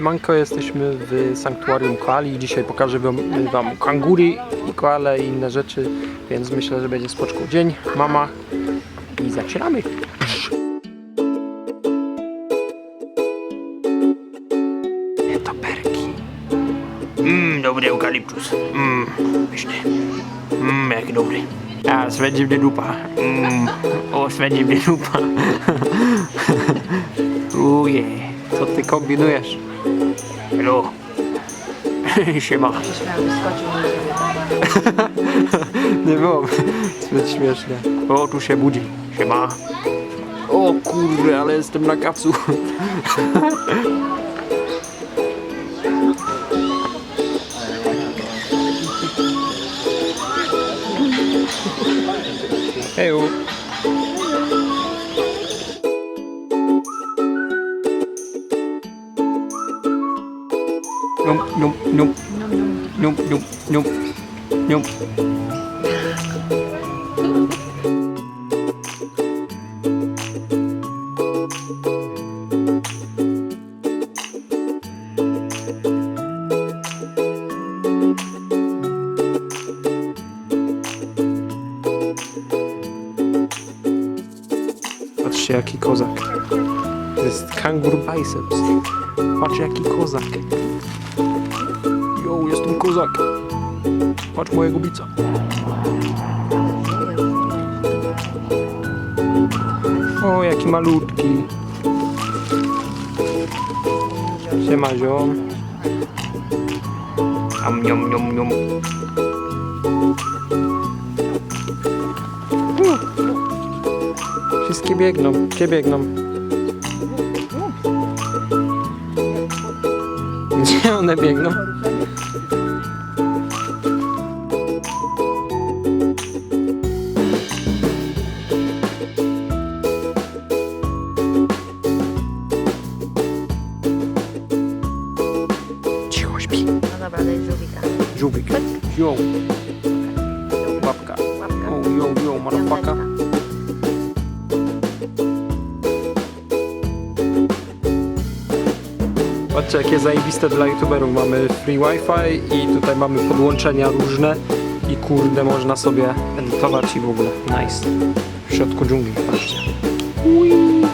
Siemanko, jesteśmy w sanktuarium koali. Dzisiaj pokażę wam, wam kangury i koale i inne rzeczy, więc myślę, że będzie spoczko dzień. Mama i zaczynamy. To perki. Mmm, dobry eukaliptus. Mmm, pyszny. Mmm, jaki dobry. A, swędzi mnie dupa. Mmm, o, swędzi mnie dupa. Uje, co ty kombinujesz? Hello. Siema. Nie było zbyt śmieszne. O, tu się budzi. Siema. O kurde, ale jestem na kapsu. Heju. Nhum, nhum, nhum. Nhum, nhum, nhum. Nhum. Patrzcie jaki kozak. To jest kangur biceps. Patrzcie jaki kozak. Jestem kozak. Patrz mojego bica. O, jaki malutki. Siema ziom. Am, niom, niom, niom. Wszystkie biegną, gdzie biegną? Gdzie one biegną? Dobra, daj żółwika. Żółwik. Yo. Łapka. Łapka. O, yo, yo, motherfucker. Patrzcie jakie zajebiste dla youtuberów. Mamy free wifi i tutaj mamy podłączenia różne i kurde można sobie edytować i w ogóle. Nice. W środku dżungli, patrzcie. Ui.